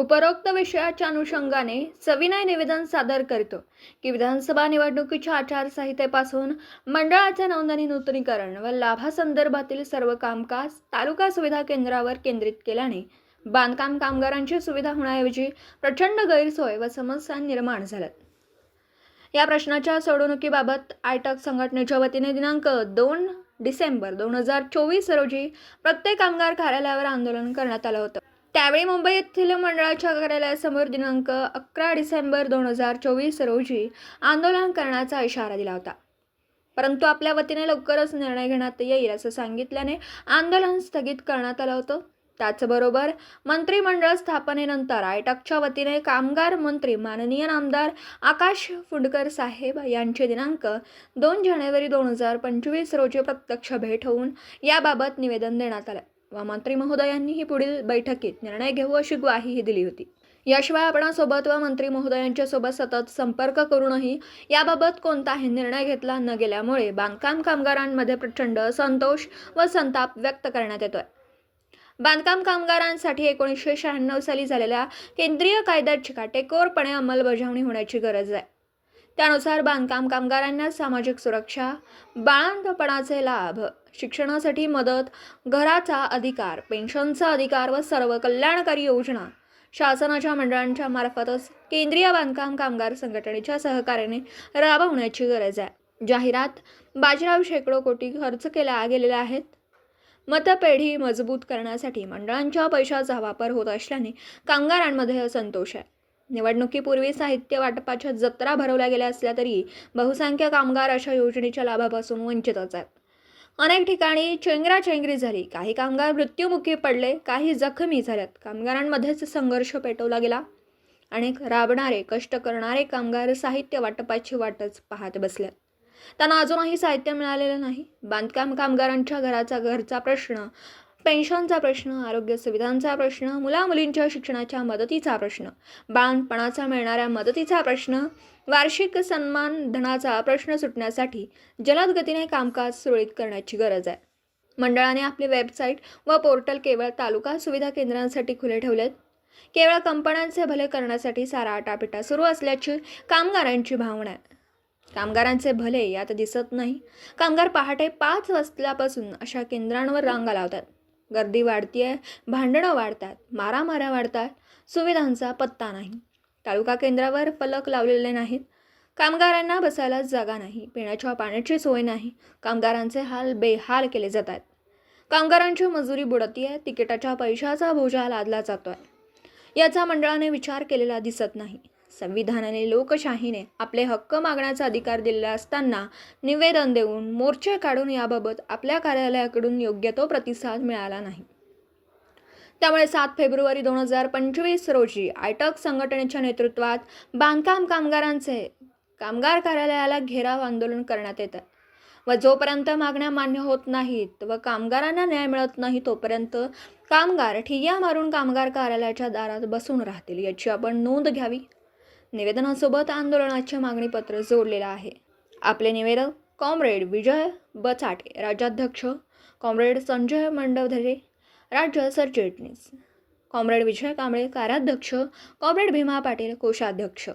उपरोक्त विषयाच्या अनुषंगाने सविनय निवेदन सादर करतो की विधानसभा निवडणुकीच्या आचारसंहितेपासून मंडळाचे नोंदणी नूतनीकरण व लाभासंदर्भातील सर्व कामकाज तालुका सुविधा केंद्रावर केंद्रित केल्याने बांधकाम कामगारांची सुविधा होण्याऐवजी प्रचंड गैरसोय व समस्या निर्माण झाल्यात. या प्रश्नाच्या सोडवणुकीबाबत आयटक संघटनेच्या वतीने दिनांक दोन डिसेंबर दोन हजार चोवीस रोजी प्रत्येक कामगार कार्यालयावर आंदोलन करण्यात आलं होतं. त्यावेळी मुंबई येथील मंडळाच्या कार्यालयासमोर दिनांक अकरा डिसेंबर दोन हजार चोवीस रोजी आंदोलन करण्याचा इशारा दिला होता. परंतु आपल्या वतीने लवकरच निर्णय घेण्यात येईल असं सांगितल्याने आंदोलन स्थगित करण्यात आलं होतं. त्याचबरोबर मंत्रिमंडळ स्थापनेनंतर आयटकच्या वतीने कामगार मंत्री माननीय नामदार आकाश फुंडकर साहेब यांचे दिनांक दोन जानेवारी दोन हजार पंचवीस रोजी प्रत्यक्ष भेट होऊन याबाबत निवेदन देण्यात आलं. व मंत्री महोदयांनीही पुढील बैठकीत निर्णय घेऊ अशी ग्वाहीही दिली होती. याशिवाय आपणासोबत व मंत्री महोदयांच्या सोबत सतत संपर्क करूनही याबाबत कोणताही निर्णय घेतला न गेल्यामुळे बांधकाम कामगारांमध्ये प्रचंड संतोष व संताप व्यक्त करण्यात येतोय. बांधकाम कामगारांसाठी एकोणीसशे शहाण्णव साली झालेल्या केंद्रीय कायद्याची काटेकोरपणे अंमलबजावणी होण्याची गरज आहे. त्यानुसार बांधकाम कामगारांना सामाजिक सुरक्षा बाळंतपणाचे लाभ शिक्षणासाठी मदत घराचा अधिकार पेन्शनचा अधिकार व सर्व कल्याणकारी योजना शासनाच्या मंडळांच्या मार्फतच केंद्रीय बांधकाम कामगार संघटनेच्या सहकार्याने राबवण्याची गरज आहे. जाहिरात बाजीराव शेकडो कोटी खर्च केल्या गेलेल्या आहेत. मतपेढी मजबूत करण्यासाठी मंडळांच्या पैशाचा वापर होत असल्याने कामगारांमध्ये असंतोष आहे. निवडणुकीपूर्वी साहित्य वाटपाच्या जत्रा भरवल्या गेल्या असल्या तरी बहुसंख्य कामगार अशा योजनेच्या लाभापासून वंचितच आहेत. अनेक ठिकाणी चेंगराचेंगरी झाली. काही कामगार मृत्युमुखी पडले काही जखमी झाल्यात. कामगारांमध्येच संघर्ष पेटवला गेला. अनेक राबणारे कष्ट करणारे कामगार साहित्य वाटपाची वाटच पाहत बसल्यात त्यांना अजूनही साहित्य मिळालेलं नाही. बांधकाम कामगारांच्या घराचा घरचा प्रश्न पेन्शनचा प्रश्न आरोग्य सुविधांचा प्रश्न मुलामुलींच्या शिक्षणाच्या मदतीचा प्रश्न बाळणपणाचा मिळणाऱ्या मदतीचा प्रश्न वार्षिक सन्मान धनाचा प्रश्न सुटण्यासाठी जलद गतीने कामकाज सुरळीत करण्याची गरज आहे. मंडळाने आपली वेबसाईट व पोर्टल केवळ तालुका सुविधा केंद्रांसाठी खुले ठेवलेत. केवळ कंपन्यांचे भले करण्यासाठी सारा आटापिटा सुरू असल्याची कामगारांची भावना आहे. कामगारांचे भले यात दिसत नाही. कामगार पहाटे पाच वाजल्यापासून अशा केंद्रांवर रांगा लावतात. गर्दी वाढतीये भांडणं वाढतात मारामाऱ्या वाढतात सुविधांचा पत्ता नाही. तालुका केंद्रावर फलक लावलेले नाहीत. कामगारांना बसायला जागा नाही पिण्याच्या पाण्याची सोय नाही कामगारांचे हाल बेहाल केले जात आहेत कामगारांची मजुरी बुडती आहे तिकिटाच्या पैशाचा बोजा लादला जातो आहे याचा मंडळाने विचार केलेला दिसत नाही. संविधानाने लोकशाहीने आपले हक्क मागण्याचा अधिकार दिलेला असताना निवेदन देऊन मोर्चे काढून याबाबत आपल्या कार्यालयाकडून योग्य तो प्रतिसाद मिळाला नाही. त्यामुळे सात फेब्रुवारी दोन हजार पंचवीस रोजी आयटक संघटनेच्या नेतृत्वात बांधकाम कामगारांचे कामगार कार्यालयाला घेराव आंदोलन करण्यात येतं व जोपर्यंत मागण्या मान्य होत नाहीत व कामगारांना न्याय मिळत नाही तोपर्यंत कामगार ठिय्या मारून कामगार कार्यालयाच्या दारात बसून राहतील याची आपण नोंद घ्यावी. निवेदनासोबत आंदोलनाचे मागणीपत्र जोडलेलं आहे. आपले निवेदक कॉम्रेड विजय बचाटे राज्याध्यक्ष कॉम्रेड संजय मंडवधरे राज्य सरचिटणीस कॉम्रेड विजय कांबळे कार्याध्यक्ष कॉम्रेड भीमा पाटील कोषाध्यक्ष